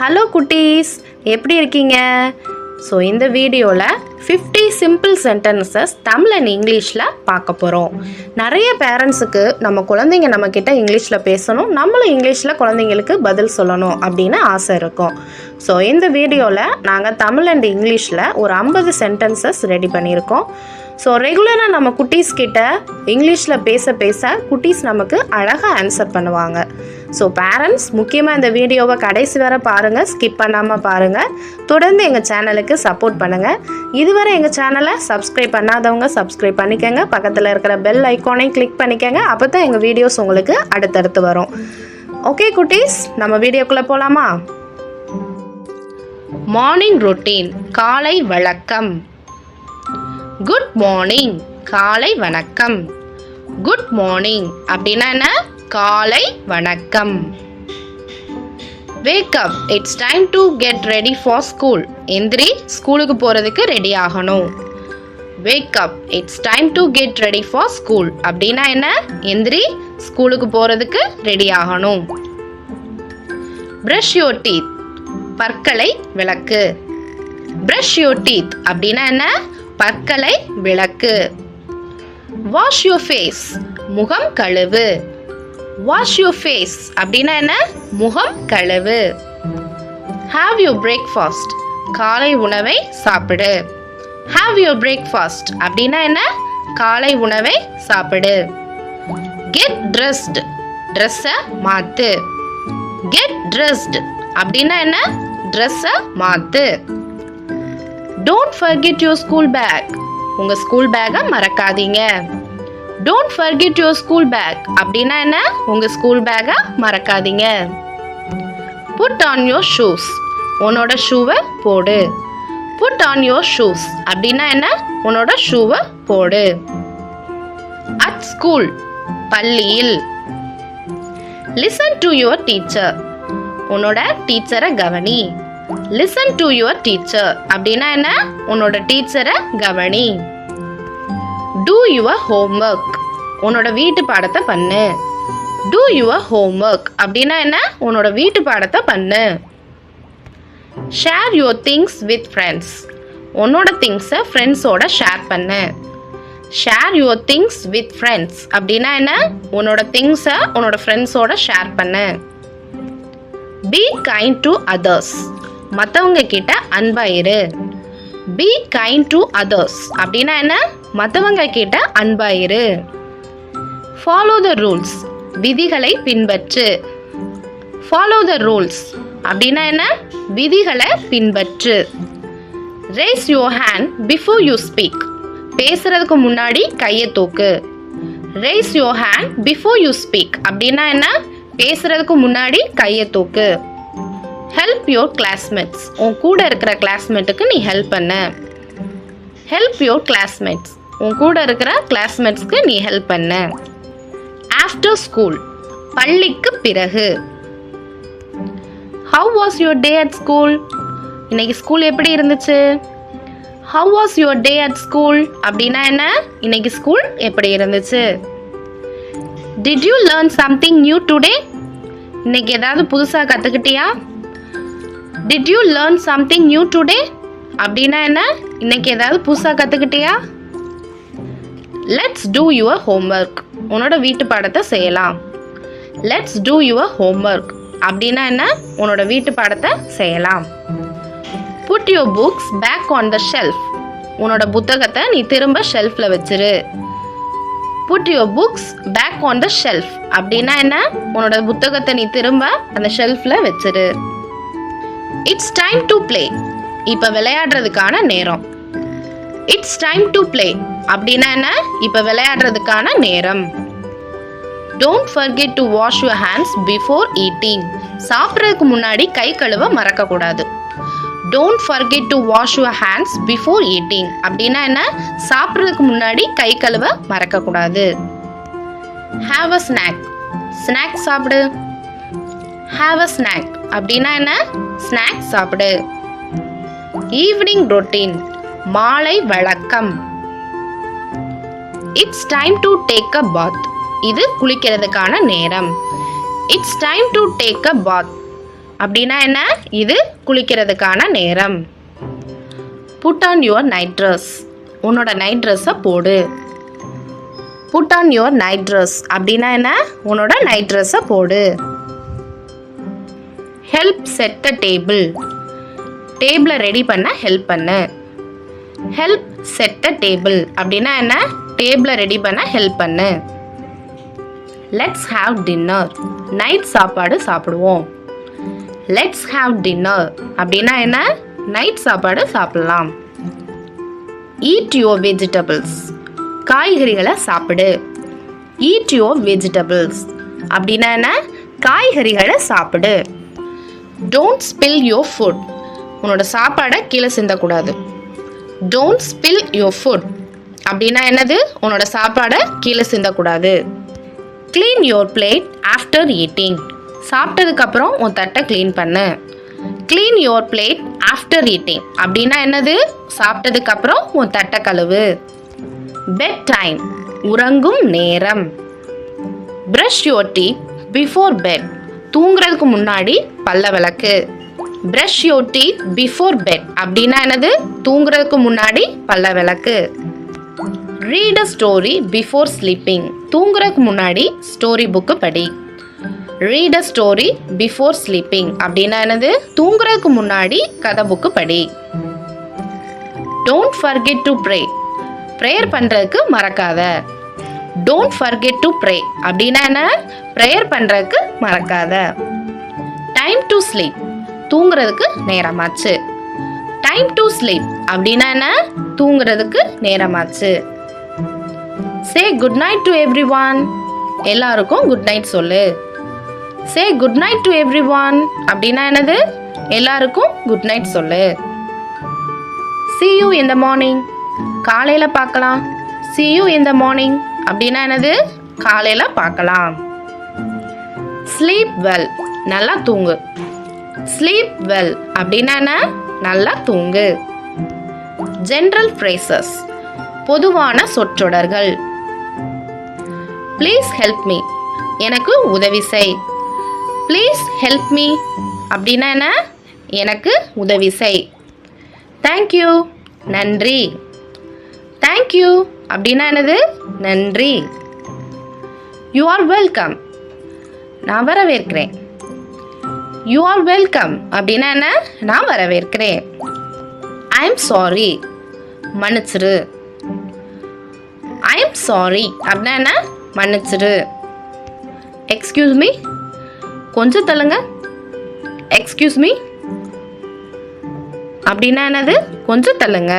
Hello குட்டீஸ். எப்படி இருக்கீங்க? ஸோ இந்த வீடியோவில் fifty simple sentences Tamil and இங்கிலீஷில் பார்க்க போகிறோம் நிறைய பேரண்ட்ஸுக்கு நம்ம குழந்தைங்க நம்மக்கிட்ட இங்கிலீஷில் பேசணும் நம்மளும் இங்கிலீஷில் குழந்தைங்களுக்கு பதில் சொல்லணும் அப்படின்னு ஆசை இருக்கும். ஸோ இந்த வீடியோவில் நாங்கள் தமிழ் அண்ட் இங்கிலீஷில் ஒரு ஐம்பது சென்டென்சஸ் ரெடி பண்ணியிருக்கோம். ஸோ ரெகுலராக நம்ம குட்டீஸ் கிட்ட இங்கிலீஷில் பேச பேச குட்டீஸ் நமக்கு அழகாக ஆன்சர் பண்ணுவாங்க. ஸோ பேரண்ட்ஸ் முக்கியமாக இந்த வீடியோவை கடைசி வரை பாருங்கள் ஸ்கிப் பண்ணாமல் பாருங்கள் தொடர்ந்து எங்கள் சேனலுக்கு சப்போர்ட் பண்ணுங்கள் இதுவரை எங்கள் சேனலை சப்ஸ்கிரைப் பண்ணாதவங்க சப்ஸ்கிரைப் பண்ணிக்கோங்க. பக்கத்தில் இருக்கிற பெல் ஐக்கானையும் கிளிக் பண்ணிக்கோங்க. அப்போ தான் எங்கள் வீடியோஸ் உங்களுக்கு அடுத்தடுத்து வரும். ஓகே குட்டீஸ் நம்ம வீடியோக்குள்ளே போகலாமா மார்னிங் ரொட்டீன் காலை வழக்கம். குட் மார்னிங் காலை வணக்கம். குட் மார்னிங் அப்படின்னா என்ன? காலை வணக்கம். Wake up it's time to get ready for school எந்திரி ஸ்கூலுக்கு போகிறதுக்கு ரெடி ஆகணும். Wake up it's time to get ready for school அப்படின்னா என்ன? எந்திரி ஸ்கூலுக்கு போகிறதுக்கு ரெடி ஆகணும். ப்ரஷ் யோர் டீத் பற்களை விளக்கு. ப்ரஷ் யோர் டீத் அப்படின்னா என்ன? பற்களை விளக்கு. வாஷ் யூ ஃபேஸ் முகம் கழுவு. வாஷ் யூ ஃபேஸ் அப்படின்னா என்ன? முகம் கழுவு. ஹாவ் யூ பிரேக்ஃபாஸ்ட் காலை உணவை சாப்பிடு. ஹாவ் யூ பிரேக்ஃபாஸ்ட் அப்படின்னா என்ன? காலை உணவை சாப்பிடு. கெட் ட்ரெஸ்ட் ட்ரெஸ்ஸை மாற்று கெட் ட்ரெஸ்ட் அப்படின்னா என்ன? ட்ரெஸ்ஸை மாற்று don't forget your school bag உங்கள் ஸ்கூல் பேக்கை மறக்காதீங்க. Don't forget your school bag அப்படின்னா என்ன? உங்கள் ஸ்கூல் பேக்கை மறக்காதீங்க. புட் ஆன் யோர் ஷூஸ் உன்னோட ஷூவை போடு. புட் ஆன் யோர் ஷூஸ் அப்படின்னா என்ன? உன்னோட ஷூவை போடு. அட் ஸ்கூல் பள்ளியில் லிசன் டு யுவர் டீச்சர் உன்னோட டீச்சரை கவனி. லிசன் டு யுவர் டீச்சர் அப்படின்னா என்ன? உன்னோட டீச்சரை கவனி. டூ யுவர் ஹோம்ஒர்க் உன்னோட வீட்டு பாடத்தை பண்ணு. டூ யுவர் ஹோம்ஒர்க் அப்படின்னா என்ன? உன்னோட வீட்டு பாடத்தை பண்ணு. Share your things with friends உன்னோட திங்ஸை ஃப்ரெண்ட்ஸோட ஷேர் பண்ணு. Share your things with friends அப்படின்னா என்ன? உன்னோட திங்ஸை உன்னோட ஃப்ரெண்ட்ஸோட ஷேர் பண்ணு. பி கைண்ட் டு அதர்ஸ் மற்றவங்க கிட்ட அன்பாயிரு பி கைண்ட் டு அதர்ஸ் அப்படின்னா என்ன? மற்றவங்க கிட்ட அன்பாயிரு. ஃபாலோ த ரூல்ஸ் விதிகளை பின்பற்று. ஃபாலோ த ரூல்ஸ் அப்படின்னா என்ன? விதிகளை பின்பற்று. Raise your hand before you speak பேசுறதுக்கு முன்னாடி கையை தூக்கு. Raise your hand before you speak அப்படின்னா என்ன? பேசுறதுக்கு முன்னாடி கையை தூக்கு. ஹெல்ப் யோர் கிளாஸ்மேட்ஸ் உன் கூட இருக்கிற கிளாஸ்மேட்டுக்கு நீ ஹெல்ப் பண்ண. ஹெல்ப் யோர் கிளாஸ்மேட்ஸ் உன் கூட இருக்கிற கிளாஸ்மேட்ஸ்க்கு நீ ஹெல்ப் பண்ண. ஆஃப்டர் ஸ்கூல் பள்ளிக்கு பிறகு. How was your day at school இன்னைக்கு ஸ்கூல் எப்படி இருந்துச்சு? How was your day at school அப்படின்னா என்ன? இன்னைக்கு ஸ்கூல் எப்படி இருந்துச்சு? Did you learn something new today இன்னைக்கு ஏதாவது புதுசாக கற்றுக்கிட்டியா did you learn something new today அப்படின்னா என்ன? இன்னைக்கு ஏதாவது புதுசாக கற்றுக்கிட்டியா லெட்ஸ் டூ யுவர் ஹோம்ஒர்க் உன்னோட வீட்டு பாடத்தை செய்யலாம். லெட்ஸ் டூ யுவர் ஹோம்ஒர்க் அப்படின்னா என்ன? உன்னோட வீட்டு பாடத்தை செய்யலாம். Put your books back on the shelf உன்னோட புத்தகத்தை நீ திரும்ப ஷெல்ஃபில் வச்சிரு. Put your books back on the shelf அப்படின்னா என்ன? உன்னோட புத்தகத்தை நீ திரும்ப அந்த ஷெல்ஃபில் வச்சிரு. இட்ஸ் டைம் டு ப்ளே இப்போ விளையாடுறதுக்கான நேரம். இட்ஸ் டைம் டு ப்ளே அப்படின்னா என்ன? இப்போ விளையாடுறதுக்கான நேரம். Don't forget to wash your hands before eating சாப்பிட்றதுக்கு முன்னாடி கை கழுவ மறக்கக்கூடாது. Don't forget to wash your hands before eating அப்படின்னா என்ன? சாப்பிட்றதுக்கு முன்னாடி கை கழுவ மறக்கக்கூடாது. ஹாவ் அ ஸ்நாக் ஸ்நாக் சாப்பிடு. ஹாவ் அ ஸ்நாக் அப்படின்னா என்ன? ஸ்நாக் சாப்பிடு. ஈவினிங் ரொட்டீன் மாலை வழக்கம். It's time to take a bath இது குளிக்கிறதுக்கான நேரம். It's time to take a bath அப்படின்னா என்ன? இது குளிக்கிறதுக்கான நேரம். Put on your night dress உன்னோட நைட் ட்ரெஸ்ஸை போடு. Put on your night dress அப்படின்னா என்ன? உன்னோட நைட் ட்ரெஸ்ஸை போடு. ஹெல்ப் செட் த டேபிள் டேபிளை ரெடி பண்ண ஹெல்ப் பண்ணு. ஹெல்ப் செட் த டேபிள் அப்படின்னா என்ன? டேபிளை ரெடி பண்ண ஹெல்ப் பண்ணு. லெட்ஸ் ஹாவ் டின்னர் நைட் சாப்பாடு சாப்பிடுவோம். லெட்ஸ் ஹாவ் டின்னர் அப்படின்னா என்ன? நைட் சாப்பாடு சாப்பிடலாம். ஈட் யுவர் வெஜிடபிள்ஸ் காய்கறிகளை சாப்பிடு. ஈட் யுவர் வெஜிடபிள்ஸ் அப்படின்னா என்ன? காய்கறிகளை சாப்பிடு. டோன்ட் ஸ்பில் யோர் ஃபுட் உன்னோட சாப்பாடை கீழே சிந்தக்கூடாது. டோன்ட் ஸ்பில் யோர் ஃபுட் அப்படின்னா என்னது? உன்னோட சாப்பாடை கீழே சிந்தக்கூடாது. Clean your plate after eating சாப்பிட்டதுக்கப்புறம் உன் தட்டை க்ளீன் பண்ணு. Clean your plate after eating அப்படின்னா என்னது? சாப்பிட்டதுக்கப்புறம் உன் தட்டை கழுவு. பெட் டைம் உறங்கும் நேரம். Brush your teeth before bed தூங்குறதுக்கு முன்னாடி பல்ல விளக்கு. Brush your teeth before bed அப்படின்னா என்னது? தூங்குறதுக்கு முன்னாடி பல்ல விளக்கு. Read a story before sleeping தூங்குறதுக்கு முன்னாடி ஸ்டோரி புக்கு படி. Read a story before sleeping அப்படின்னா என்னது? தூங்குறதுக்கு முன்னாடி கதை புக்கு படி. Don't forget to pray prayer பண்ணுறதுக்கு மறக்காத. டோன்ட் ஃபர்கெட் டு ப்ரே அப்படின்னா என்ன? ப்ரேயர் பண்ணுறதுக்கு மறக்காத. டைம் டு ஸ்லீப் தூங்குறதுக்கு நேரமாச்சு. டைம் டு ஸ்லீப் அப்படின்னா என்ன? தூங்குறதுக்கு நேரமாச்சு. Say good night to everyone எல்லாருக்கும் குட் நைட் சொல்லு. Say good night to everyone அப்படின்னா என்னது? எல்லாருக்கும் குட் நைட் சொல்லு. சி யூ in மார்னிங் காலையில் பார்க்கலாம். சி யூ in மார்னிங் அப்படின்னா என்னது? காலையில் பார்க்கலாம். ஸ்லீப் வெல் நல்லா தூங்கு. ஸ்லீப் வெல் அப்படின்னா என்ன? நல்லா தூங்கு. ஜென்ரல் ஃப்ரேசஸ் பொதுவான சொற்றொடர்கள். ப்ளீஸ் ஹெல்ப் மீ எனக்கு உதவி செய். ப்ளீஸ் ஹெல்ப் மீ அப்படின்னா என்ன? எனக்கு உதவி செய். தேங்க்யூ நன்றி. தேங்க்யூ அப்படின்னா என்னது? நன்றி. யூ ஆர் வெல்கம் நான் வரவேற்கிறேன். யூ ஆர் வெல்கம் அப்படின்னா என்ன? நான் வரவேற்கிறேன். ஐ எம் சாரி மன்னிச்சிரு. ஐ எம் சாரி அப்படின்னா என்ன? மன்னிச்சிடு எக்ஸ்கியூஸ் மீ கொஞ்சம் தள்ளுங்க. எக்ஸ்கியூஸ் மீ அப்படின்னா என்னது? கொஞ்சம் தள்ளுங்க.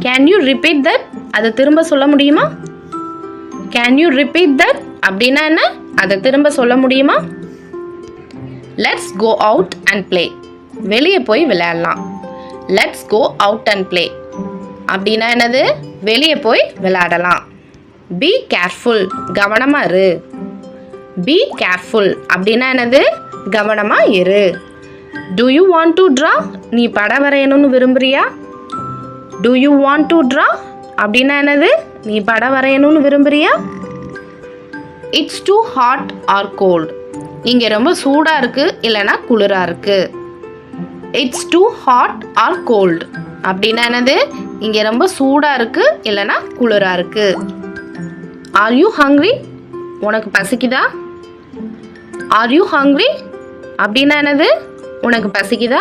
கேன் யூ ரிப்பீட் தட் அதை திரும்ப சொல்ல முடியுமா? கேன் யூ ரிப்பீட் தட் அப்படின்னா என்ன? அதை திரும்ப சொல்ல முடியுமா? Let's go out and play வெளியே போய் விளையாடலாம். Let's go out and play அப்படின்னா என்னது? வெளியே போய் விளையாடலாம். பி கேர்ஃபுல் கவனமாக இரு. பி கேர்ஃபுல் அப்படின்னா என்னது? கவனமாக இரு. Do you want to draw நீ படம் வரையணும்னு விரும்புறியா? Do you want to draw அப்படின்னா என்னது? நீ படம் வரையணும்னு விரும்புறியா? It's too hot or cold இங்கே ரொம்ப சூடாக இருக்குது இல்லைன்னா குளிராக இருக்குது it's too hot or cold அப்படின்னா என்னது? இங்கே ரொம்ப சூடாக இருக்குது இல்லைன்னா குளிராக இருக்குது ஆர் யூ ஹங்க்ரி உனக்கு பசிக்குதா? ஆர் யூ ஹங்க்ரி அப்படின்னா என்னது? உனக்கு பசிக்குதா?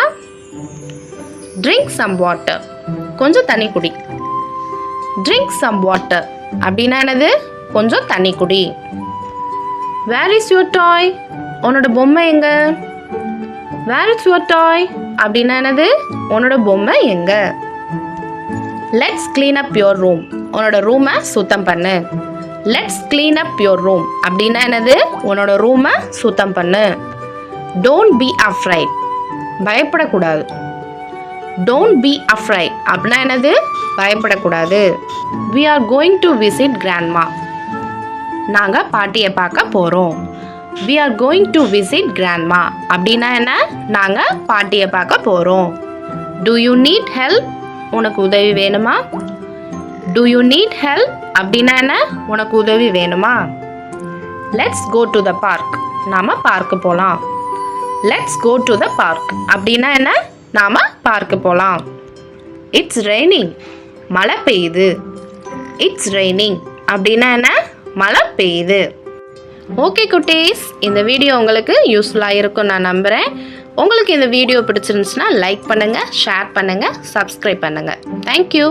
ட்ரிங்க் சம் வாட்டர் கொஞ்சம் தண்ணி குடி. ட்ரிங்க் சம் வாட்டர் அப்படின்னா என்னது? கொஞ்சம் தண்ணி குடி. வேர் இஸ் யுவர் டாய் உன்னோட பொம்மை எங்க? வேர் இஸ் யுவர் டாய் அப்படின்னா என்னது? உன்னோட பொம்மை எங்க? Let's clean up your room உன்னோட ரூமை சுத்தம் பண்ணு. Let's clean up your room அப்படின்னா என்னது? உன்னோட ரூமை சுத்தம் பண்ணு. டோன்ட் பி அஃப்ரைட் பயப்படக்கூடாது. டோன்ட் பி அஃப்ரைட் அப்படின்னா என்னது? பயப்படக்கூடாது. We are going to visit grandma நாங்கள் பாட்டியை பார்க்க போகிறோம் we are going to visit grandma அப்படின்னா என்ன? நாங்கள் பாட்டியை பார்க்க போகிறோம் டு யூ நீட் ஹெல்ப் உனக்கு உதவி வேணுமா? டு யூ நீட் ஹெல்ப் அப்படின்னா என்ன? உனக்கு உதவி வேணுமா? Let's go to the park நாம் பார்க்கு போகலாம் let's go to the park அப்படின்னா என்ன? நாம பார்க்க போகலாம் இட்ஸ் ரெய்னிங் மழை பெய்யுது. இட்ஸ் ரெய்னிங் அப்படின்னா என்ன? மழை பெய்யுது. ஓகே குட்டீஸ். இந்த வீடியோ உங்களுக்கு யூஸ்ஃபுல்லாக இருக்கும் நான் நம்புகிறேன் உங்களுக்கு இந்த வீடியோ பிடிச்சிருந்துச்சுன்னா லைக் பண்ணுங்கள் ஷேர் பண்ணுங்கள் சப்ஸ்கிரைப் பண்ணுங்கள் தேங்க்யூ